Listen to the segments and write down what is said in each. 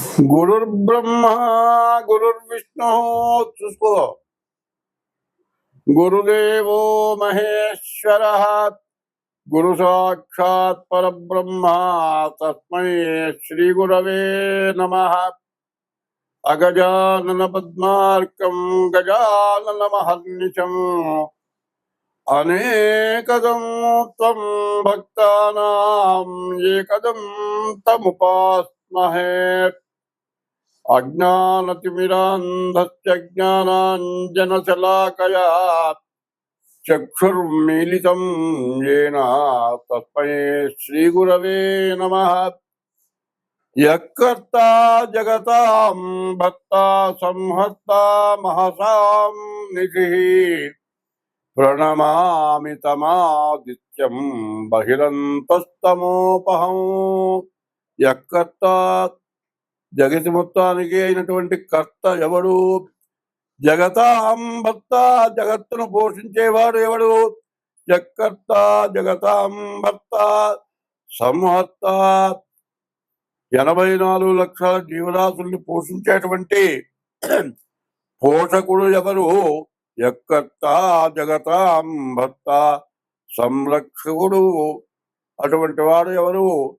गुरुर्ब्रह्मा गुरुर्विष्णु सुस्को गुरुदेव महेश्वर, गुरु साक्षात पर ब्रह्म तस्म श्री गुरव नम। अगजानन पद्मार्कम, गजानन महर्निशम। अनेकदं त्वं भक्तानां, एकदं तमुपास्महे। అజ్ఞానతిమిరాంధస్య జ్ఞానాంజనశలాకయా చక్షుర్మీలితం येन తస్మై శ్రీగురవే నమ యకర్త జగతాం భక్త సంహర్త మహసాం నిధి ప్రణమామి తమాదిత్యం బహిరంతస్తమోపహం యకర్త జగతి మొత్తానికి అయినటువంటి కర్త ఎవడు? జగతాం భక్త జగత్తును పోషించేవాడు ఎవడు? జక్కర్త జగతాం భక్త సంహర్త. ఎనభై నాలుగు లక్షల జీవరాశుల్ని పోషించేటువంటి పోషకుడు ఎవరు? ఎక్కర్త జగతాం భక్త సంరక్షకుడు. అటువంటి వాడు ఎవరు?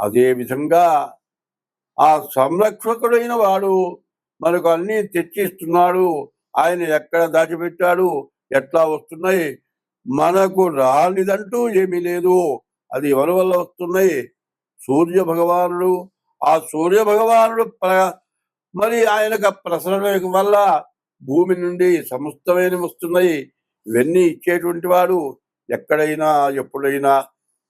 అదే విధంగా ఆ సంరక్షకుడైన వాడు మనకు అన్ని తెచ్చిస్తున్నాడు. ఆయన ఎక్కడ దాచిపెట్టాడు? ఎట్లా వస్తున్నాయి? మనకు రానిదంటూ ఏమీ లేదు. అది ఎవరి వల్ల వస్తున్నాయి? సూర్య భగవానుడు. ఆ సూర్య భగవానుడు ప్ర- మరి ఆయనకు ప్రసరణ వల్ల భూమి నుండి సమస్తమైన వస్తున్నాయి. ఇవన్నీ ఇచ్చేటువంటి వాడు ఎక్కడైనా ఎప్పుడైనా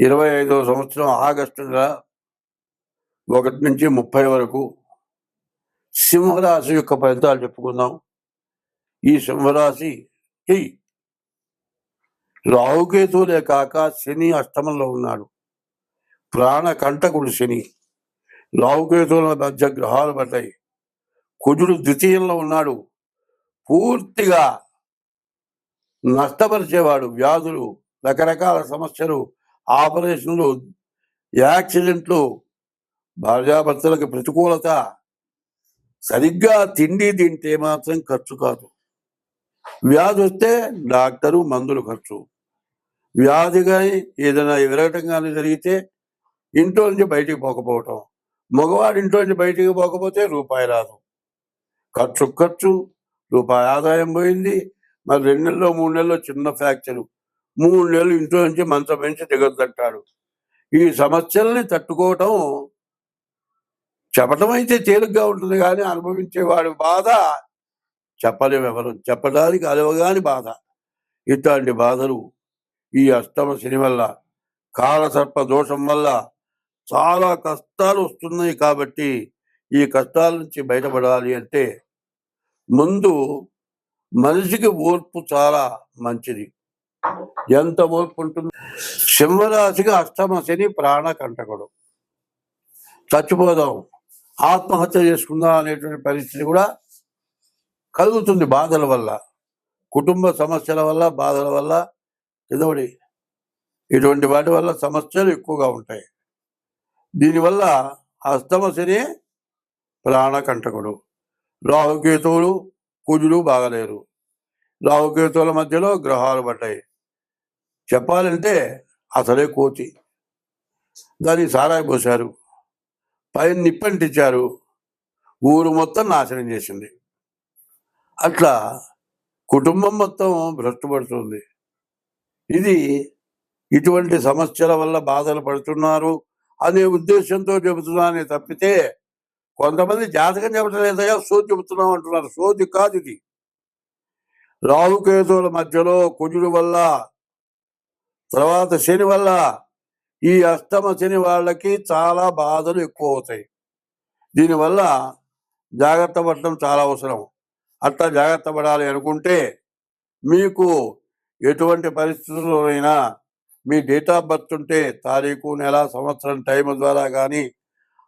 ఇరవై ఐదవ సంవత్సరం ఆగస్టు నెల ఒకటి నుంచి ముప్పై వరకు సింహరాశి యొక్క ఫలితాలు చెప్పుకుందాం. ఈ సింహరాశికి రాహుకేతువులే కాక శని అష్టమంలో ఉన్నాడు. ప్రాణ కంటకుడు శని. రాహుకేతువుల మధ్య గ్రహాలు పడ్డాయి. కుజుడు ద్వితీయంలో ఉన్నాడు. పూర్తిగా నష్టపరిచేవాడు వ్యాధులు రకరకాల సమస్యలు ఆపరేషన్లు యాక్సిడెంట్లు భార్యాభర్తలకు ప్రతికూలత సరిగ్గా తిండి తింటే మాత్రం ఖర్చు కాదు. వ్యాధి వస్తే డాక్టరు మందులు ఖర్చు. వ్యాధి కానీ ఏదైనా విరగటం కానీ జరిగితే ఇంట్లో నుంచి బయటికి పోకపోవటం. మగవాడు ఇంట్లో నుంచి బయటికి పోకపోతే రూపాయి రాదు. ఖర్చు ఖర్చు రూపాయి ఆదాయం పోయింది. మరి రెండు నెలలో మూడు నెలలు చిన్న ఫ్రాక్చరు. మూడు నెలలు ఇంట్లో నుంచి మంచం నుంచి దిగొద్దంటాడు ఈ సమస్యల్ని తట్టుకోవటం చెప్పటం అయితే తేలిగ్గా ఉంటుంది కానీ అనుభవించేవాడి బాధ చెప్పలేము ఎవరు. చెప్పడానికి అలవగాని బాధ. ఇట్లాంటి బాధలు ఈ అష్టమ శని వల్ల కాలసర్ప దోషం వల్ల చాలా కష్టాలు వస్తున్నాయి కాబట్టి ఈ కష్టాల నుంచి బయటపడాలి అంటే ముందు మనిషికి ఓర్పు చాలా మంచిది. ఎంత ఓర్పు ఉంటుంది? సింహరాశికి అష్టమ శని ప్రాణ కంటకుడు చచ్చిపోదాం. ఆత్మహత్య చేసుకుందాం అనేటువంటి పరిస్థితి కూడా కలుగుతుంది బాధల వల్ల. కుటుంబ సమస్యల వల్ల బాధల వల్ల. ఎదవడి ఇటువంటి వాటి వల్ల సమస్యలు ఎక్కువగా ఉంటాయి. దీనివల్ల అస్తమ శని ప్రాణకంటకుడు. రాహుకేతువులు కుజులు బాగలేరు. రాహుకేతువుల మధ్యలో గ్రహాలు పడ్డాయి. చెప్పాలంటే అసలే కోతి. దాన్ని సారాయి పోశారు. పైన నిప్పంటిచ్చారు ఊరు మొత్తం నాశనం చేసింది. అట్లా కుటుంబం మొత్తం భ్రష్టుపడుతుంది. ఇది ఇటువంటి సమస్యల వల్ల బాధలు పడుతున్నారు అనే ఉద్దేశంతో చెబుతున్నానే తప్పితే కొంతమంది జాతకం చెప్పడం లేదయా సోది చెబుతున్నాం అంటున్నారు. సోది కాదు ఇది. రాహుకేతువుల మధ్యలో కుజుడు వల్ల తర్వాత శని వల్ల ఈ అష్టమ శని వాళ్ళకి చాలా బాధలు ఎక్కువ అవుతాయి దీనివల్ల జాగ్రత్త పడటం చాలా అవసరం. అట్లా జాగ్రత్త పడాలి అనుకుంటే మీకు ఎటువంటి పరిస్థితుల్లోనైనా మీ డేట్ ఆఫ్ బర్త్ ఉంటే తారీఖు నెల సంవత్సరం టైం ద్వారా కానీ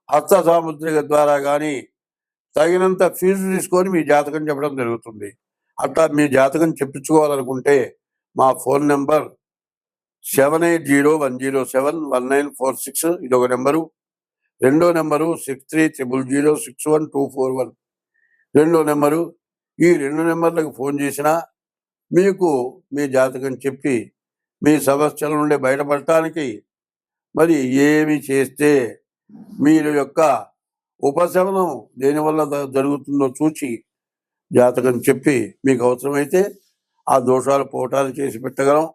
హస్త సాముద్రిక ద్వారా కానీ తగినంత ఫీజు తీసుకొని మీ జాతకం చెప్పడం జరుగుతుంది. అట్లా మీ జాతకం చెప్పించుకోవాలనుకుంటే మా phone number seven eight zero one zero seven one nine four six ఇది ఒక నెంబరు. రెండో number six three triple zero six one two four one రెండో నెంబరు ఈ రెండు నెంబర్లకు ఫోన్ చేసినా మీకు మీ జాతకం చెప్పి మీ సమస్యల నుండి బయటపడటానికి మరి ఏమి చేస్తే మీరు యొక్క ఉపశమనం దేనివల్ల జరుగుతుందో చూసి జాతకం చెప్పి మీకు అవసరమైతే ఆ దోషాలు పోవటాలు చేసి పెట్టగలం.